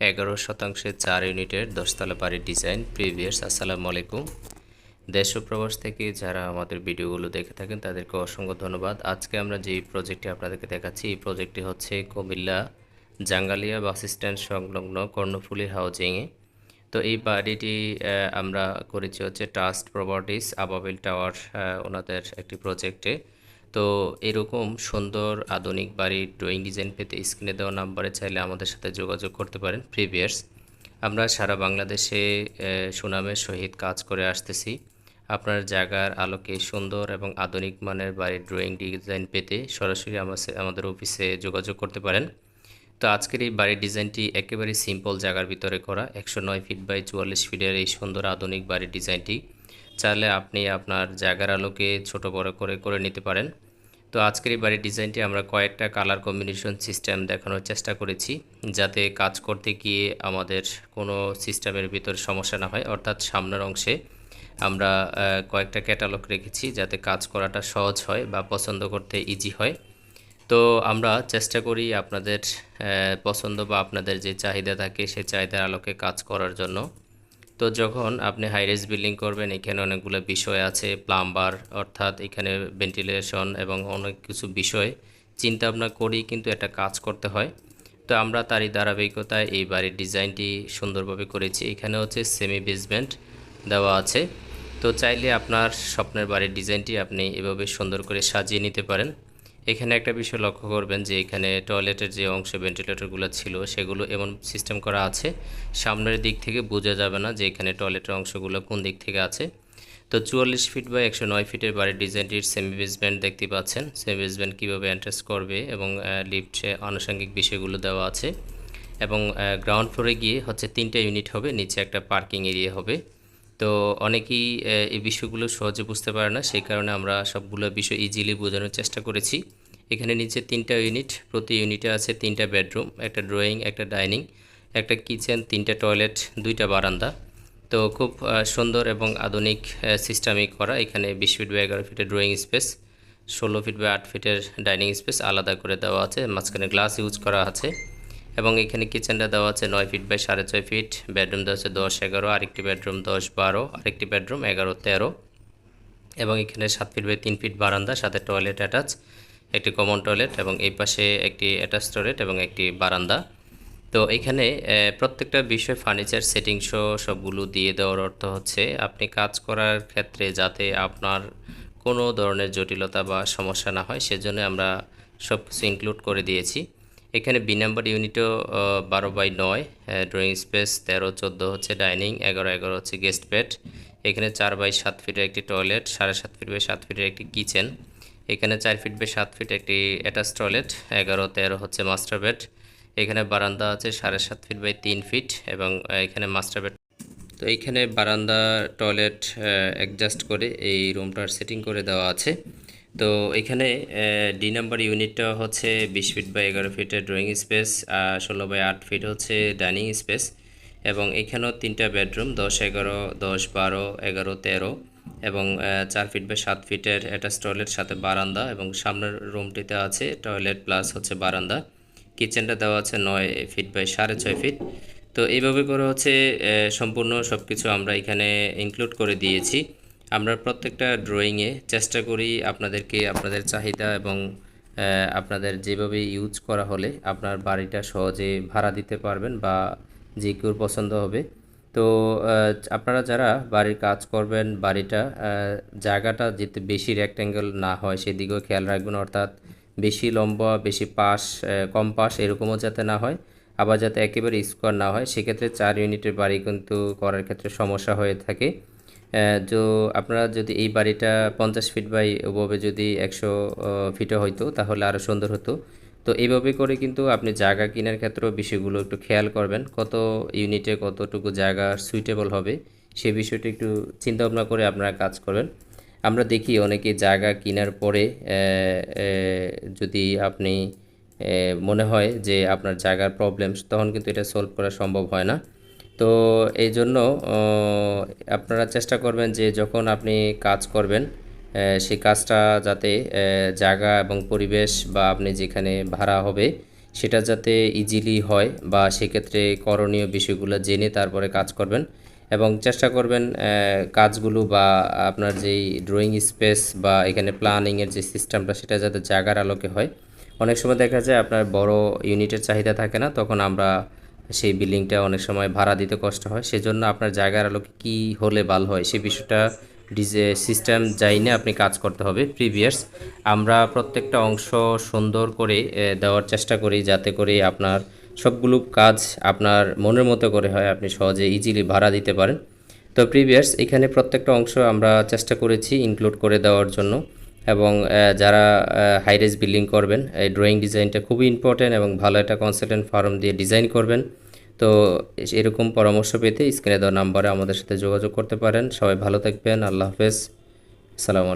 এগারো শতাংশে চার ইউনিটের দশতলা বাড়ির ডিজাইন প্রিভিয়াস আসসালামু আলাইকুম। দেশ প্রবাস থেকে যারা আমাদের ভিডিওগুলো দেখে থাকেন, তাদেরকে অসংখ্য ধন্যবাদ। আজকে আমরা যে প্রজেক্টটি আপনাদেরকে দেখাচ্ছি, এই প্রজেক্টটি হচ্ছে কুমিল্লা জাঙ্গালিয়া বাস স্ট্যান্ড সংলগ্ন কর্ণফুলি হাউজিংয়ে। তো এই বাড়িটি আমরা করেছি হচ্ছে ট্রাস্ট প্রপার্টিস আবাবিল টাওয়ার ওনাদের একটি প্রজেক্টে তো এরকম সুন্দর আধুনিক বাড়ির ড্রয়িং ডিজাইন পেতে স্ক্রিনে দেওয়া নাম্বারে চাইলে আমাদের সাথে যোগাযোগ করতে পারেন প্রিভিয়ার্স আমরা সারা বাংলাদেশে সুনামের সহিত কাজ করে আসতেছি। আপনার জায়গার আলোকে সুন্দর এবং আধুনিক মানের বাড়ির ড্রয়িং ডিজাইন পেতে সরাসরি আমাদের অফিসে যোগাযোগ করতে পারেন। তো আজকের এই বাড়ির ডিজাইনটি একেবারে সিম্পল জায়গার ভিতরে করা, একশো নয় ফিট বাই চুয়াল্লিশ ফিটের এই সুন্দর আধুনিক বাড়ির ডিজাইনটি চাইলে আপনি আপনার জায়গার আলোকে ছোট বড় করে করে নিতে পারেন। তো আজকের এই বাড়ির ডিজাইনটি আমরা কয়েকটা কালার কম্বিনেশন সিস্টেম দেখানোর চেষ্টা করেছি, যাতে কাজ করতে গিয়ে আমাদের কোনো সিস্টেমের ভিতর সমস্যা না হয়। অর্থাৎ সামনের অংশে আমরা কয়েকটা ক্যাটালগ রেখেছি, যাতে কাজ করাটা সহজ হয় বা পছন্দ করতে ইজি হয়। তো আমরা চেষ্টা করি আপনাদের পছন্দ বা আপনাদের যে চাহিদা থাকে সেই চাহিদার আলোকে কাজ করার জন্য। তো যখন আপনি হাই রেস বিল্ডিং করবেন, এখানে অনেকগুলো বিষয় আছে প্লাম্বার অর্থাৎ এখানে ভেন্টিলেশন এবং অনেক কিছু বিষয়। চিন্তা ভাবনা করেই কিন্তু এটা কাজ করতে হয়। তো আমরা তারই ধারাবাহিকতায় এই বাড়ির ডিজাইনটি সুন্দরভাবে করেছি। এখানে হচ্ছে সেমি বেসমেন্ট দেওয়া আছে। তো চাইলে আপনার স্বপ্নের বাড়ির ডিজাইনটি আপনি এভাবে সুন্দর করে সাজিয়ে নিতে পারেন। এখানে একটা বিষয় লক্ষ্য করবেন যে এখানে টয়লেটের যে অংশ, ভেন্টিলেটরগুলো ছিল, সেগুলো এমন সিস্টেম করা আছে। সামনের দিক থেকে বোঝা যাবে না যে এখানে টয়লেটের অংশগুলো কোন দিক থেকে আছে। তো চুয়াল্লিশ ফিট বা একশো নয় ফিটের বাড়ির ডিজাইনটির সেমি বেসমেন্ট দেখতে পাচ্ছেন। সেমি বেসমেন্ট কীভাবে এন্ট্রেস করবে এবং লিফটে আনুষঙ্গিক বিষয়গুলো দেওয়া আছে। এবং গ্রাউন্ড ফ্লোরে গিয়ে হচ্ছে তিনটা ইউনিট হবে, নিচে একটা পার্কিং এরিয়া হবে। তো অনেকেই এই বিষয়গুলো সহজে বুঝতে পারে না, সেই কারণে আমরা সবগুলো বিষয় ইজিলি বোঝানোর চেষ্টা করেছি। এখানে নিচে তিনটা ইউনিট প্রতি ইউনিটে আছে তিনটা বেডরুম একটা ড্রয়িং একটা ডাইনিং একটা কিচেন তিনটা টয়লেট দুইটা বারান্দা। তো খুব সুন্দর এবং আধুনিক সিস্টেমিক করা। এখানে বিশ ফিট বা এগারো ফিটের ড্রয়িং স্পেস ষোলো ফিট বা আট ফিটের ডাইনিং স্পেস আলাদা করে দেওয়া আছে। মাঝখানে গ্লাস ইউজ করা আছে। এবং এখানে কিচেনটা দেওয়া আছে নয় ফিট বাই সাড়ে ছয় ফিট। বেডরুম দেওয়া আছে দশ এগারো, আরেকটি বেডরুম দশ বারো, আরেকটি বেডরুম এগারো তেরো। এবং এখানে সাত ফিট বাই তিন ফিট বারান্দা, সাথে টয়লেট অ্যাটাচ, একটি কমন টয়লেট এবং এই পাশে একটি অ্যাটাচ টয়লেট এবং একটি বারান্দা। তো এখানে প্রত্যেকটা বিষয় ফার্নিচার, সেটিং সহ সবগুলো দিয়ে দেওয়ার অর্থ হচ্ছে আপনি কাজ করার ক্ষেত্রে যাতে আপনার কোনো ধরনের জটিলতা বা সমস্যা না হয়, সেজন্য আমরা সব কিছু ইনক্লুড করে দিয়েছি। এখানে বি নাম্বার ইউনিটও বারো বাই নয় ড্রয়িং স্পেস তেরো, চোদ্দ হচ্ছে ডাইনিং এগারো এগারো হচ্ছে গেস্ট বেড এখানে চার বাই সাত ফিটের একটি টয়লেট সাড়ে সাত ফিট বাই সাত ফিটের একটি কিচেন এখানে চার ফিট বাই সাত ফিট একটি অ্যাটাচ টয়লেট এগারো, তেরো হচ্ছে মাস্টার বেড এখানে বারান্দা আছে সাড়ে সাত ফিট বাই তিন ফিট এবং এখানে মাস্টার বেড তো এইখানে বারান্দা টয়লেট অ্যাডজাস্ট করে এই রুমটার সেটিং করে দেওয়া আছে। তো এখানে ডি নাম্বার ইউনিটটা হচ্ছে বিশ ফিট বাই এগারো ফিটের ড্রয়িং স্পেস, আর ষোলো বাই আট ফিট হচ্ছে ডাইনিং স্পেস। এবং এখানেও তিনটা বেডরুম, দশ এগারো, দশ বারো, এগারো তেরো এবং চার ফিট বাই সাত ফিটের অ্যাটাচ টয়লেট, সাথে বারান্দা এবং সামনের রুমটিতে আছে টয়লেট প্লাস হচ্ছে বারান্দা। কিচেনটা দেওয়া আছে নয় ফিট বাই সাড়ে ছয় ফিট। তো এইভাবে করে হচ্ছে সম্পূর্ণ সব কিছু আমরা এখানে ইনক্লুড করে দিয়েছি। আমরা প্রত্যেকটা ড্রয়িংয়ে চেষ্টা করি আপনাদেরকে আপনাদের চাহিদা এবং আপনাদের যেভাবে ইউজ করা হলে আপনার বাড়িটা সহজে ভাড়া দিতে পারবেন বা যে কেউ পছন্দ হবে। তো আপনারা যারা বাড়ির কাজ করবেন, বাড়িটা জায়গাটা যেতে বেশি রেক্ট্যাঙ্গেল না হয়, সেদিকেও খেয়াল রাখবেন, অর্থাৎ বেশি লম্বা, বেশি পাশ কম পাশ এরকমও যাতে না হয়, আবার যাতে একেবারে স্কোয়ার না হয়, সেক্ষেত্রে চার ইউনিটের বাড়ি কিন্তু করার ক্ষেত্রে সমস্যা হয়ে থাকে। তো আপনারা যদি এই বাড়িটা পঞ্চাশ ফিট বাই ওভাবে যদি একশো ফিটে হইতো, তাহলে আরও সুন্দর হতো। তো এইভাবে করে কিন্তু আপনি জায়গা কেনার ক্ষেত্রেও বিষয়গুলো একটু খেয়াল করবেন, কত ইউনিটে কতটুকু জায়গা সুইটেবল হবে, সে বিষয়টা একটু চিন্তা ভাবনা করে আপনারা কাজ করবেন। আমরা দেখি অনেকে জায়গা কেনার পরে যদি আপনি মনে হয় যে আপনার জায়গার প্রবলেম তখন কিন্তু এটা সলভ করা সম্ভব হয় না। তো এই জন্য আপনারা চেষ্টা করবেন যে যখন আপনি কাজ করবেন সেই কাজটা যাতে জায়গা এবং পরিবেশ বা আপনি যেখানে ভাড়া হবে, সেটা যাতে ইজিলি হয় বা সেক্ষেত্রে করণীয় বিষয়গুলো জেনে তারপরে কাজ করবেন। এবং চেষ্টা করবেন কাজগুলো বা আপনার যেই ড্রয়িং স্পেস বা এখানে প্ল্যানিংয়ের যে সিস্টেমটা সেটা যাতে জায়গার আলোকে হয়। অনেক সময় দেখা যায় আপনার বড় ইউনিটের চাহিদা থাকে না, তখন আমরা সেই বিল্ডিংটা অনেক সময় ভাড়া দিতে কষ্ট হয়। সেজন্য আপনার জায়গার আলোকে কী হলে ভালো হয় সেই বিষয়টা ডিজে সিস্টেম যাইনে আপনি কাজ করতে হবে প্রিভিয়াস আমরা প্রত্যেকটা অংশ সুন্দর করে দেওয়ার চেষ্টা করি যাতে করে আপনার সবগুলো কাজ আপনার মনের মতো করে হয়, আপনি সহজে ইজিলি ভাড়া দিতে পারেন। তো প্রিভিয়াস এখানে প্রত্যেকটা অংশ আমরা চেষ্টা করেছি ইনক্লুড করে দেওয়ার জন্য। এবং যারা হাই রেজ বিল্ডিং করবেন, এই ড্রয়িং ডিজাইনটা খুবই ইম্পর্টেন্ট এবং ভালো একটা কনসালটেন্ট ফার্ম দিয়ে ডিজাইন করবেন। তো এরকম পরামর্শ পেতে স্ক্রিনে দেওয়া নাম্বারে আমাদের সাথে যোগাযোগ করতে পারেন। সবাই ভালো থাকবেন। আল্লাহ হাফেজ। সালাম